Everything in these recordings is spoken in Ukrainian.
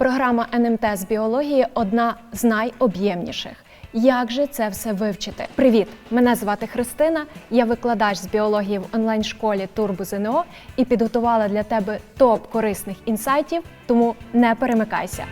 Програма НМТ з біології одна з найоб'ємніших. Як же це все вивчити? Привіт! Мене звати Христина. Я викладач з біології в онлайн-школі Турбо ЗНО і підготувала для тебе топ корисних інсайтів, тому не перемикайся.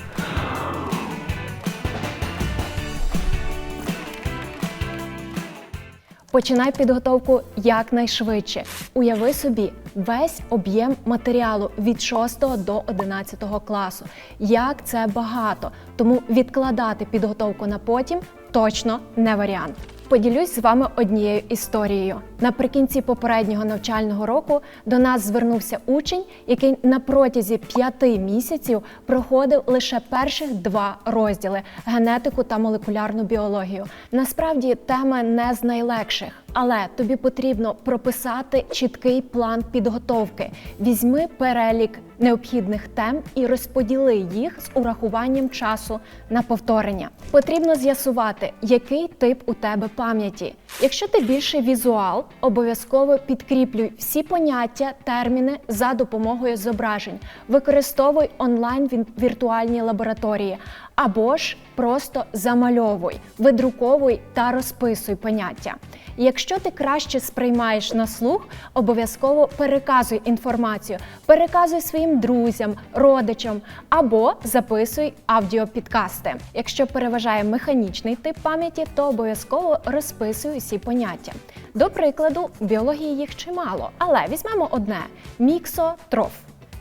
Починай підготовку якнайшвидше. Уяви собі весь об'єм матеріалу від 6 до 11 класу. Як це багато. Тому відкладати підготовку на потім точно не варіант. Поділюсь з вами однією історією. Наприкінці попереднього навчального року до нас звернувся учень, який на протязі п'яти місяців проходив лише перших два розділи генетику та молекулярну біологію. Насправді теми не з найлегших, але тобі потрібно прописати чіткий план підготовки. Візьми перелік необхідних тем і розподіли їх з урахуванням часу на повторення. Потрібно з'ясувати, який тип у тебе пам'яті. Якщо ти більше візуал, обов'язково підкріплюй всі поняття, терміни за допомогою зображень. Використовуй онлайн віртуальні лабораторії або ж просто замальовуй, видруковуй та розписуй поняття. Якщо ти краще сприймаєш на слух, обов'язково переказуй інформацію, переказуй своїм друзям, родичам або записуй аудіопідкасти. Якщо переважає механічний тип пам'яті, то обов'язково розписуй усі поняття. До прикладу, в біології їх чимало, але візьмемо одне: міксотроф.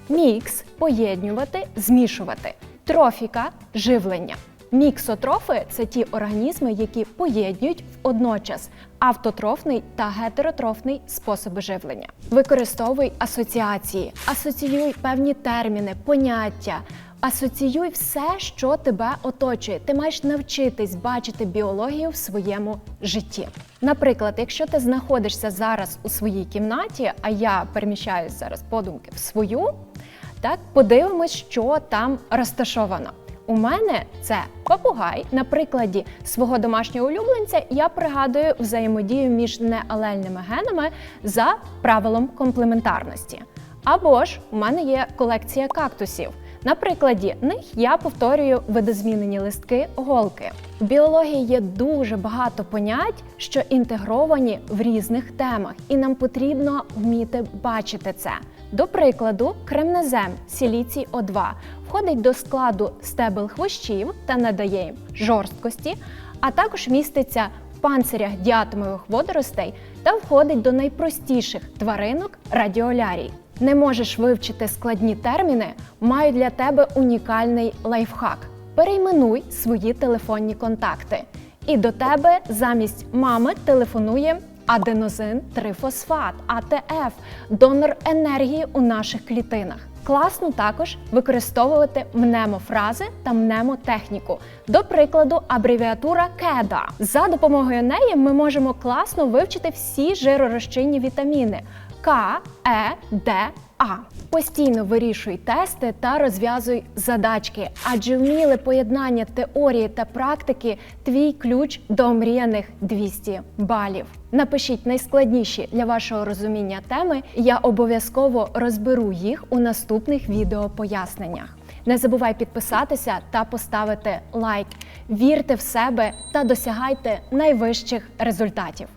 Мікс поєднювати, змішувати. Трофіка живлення. Міксотрофи це ті організми, які поєднують водночас автотрофний та гетеротрофний способи живлення. Використовуй асоціації, асоціюй певні терміни, поняття. Асоціюй все, що тебе оточує. Ти маєш навчитись бачити біологію в своєму житті. Наприклад, якщо ти знаходишся зараз у своїй кімнаті, а я переміщаюся зараз подумки в свою, так подивимось, що там розташовано. У мене це папугай. На прикладі свого домашнього улюбленця я пригадую взаємодію між неалельними генами за правилом комплементарності. Або ж у мене є колекція кактусів. На прикладі них я повторюю видозмінені листки голки. В біології є дуже багато понять, що інтегровані в різних темах, і нам потрібно вміти бачити це. До прикладу, кремнезем сіліцій О2 входить до складу стебел хвощів та надає їм жорсткості, а також міститься в панцирях діатомових водоростей та входить до найпростіших тваринок радіолярій. Не можеш вивчити складні терміни, маю для тебе унікальний лайфхак. Перейменуй свої телефонні контакти. І до тебе замість мами телефонує аденозин трифосфат, АТФ, донор енергії у наших клітинах. Класно також використовувати мнемофрази та мнемотехніку. До прикладу, абревіатура КЕДА. За допомогою неї ми можемо класно вивчити всі жиророзчинні вітаміни К, Е, Д, А. Постійно вирішуй тести та розв'язуй задачки, адже вміле поєднання теорії та практики твій ключ до омріяних 200 балів. Напишіть найскладніші для вашого розуміння теми. Я обов'язково розберу їх у наступних відеопоясненнях. Не забувай підписатися та поставити лайк. Вірте в себе та досягайте найвищих результатів.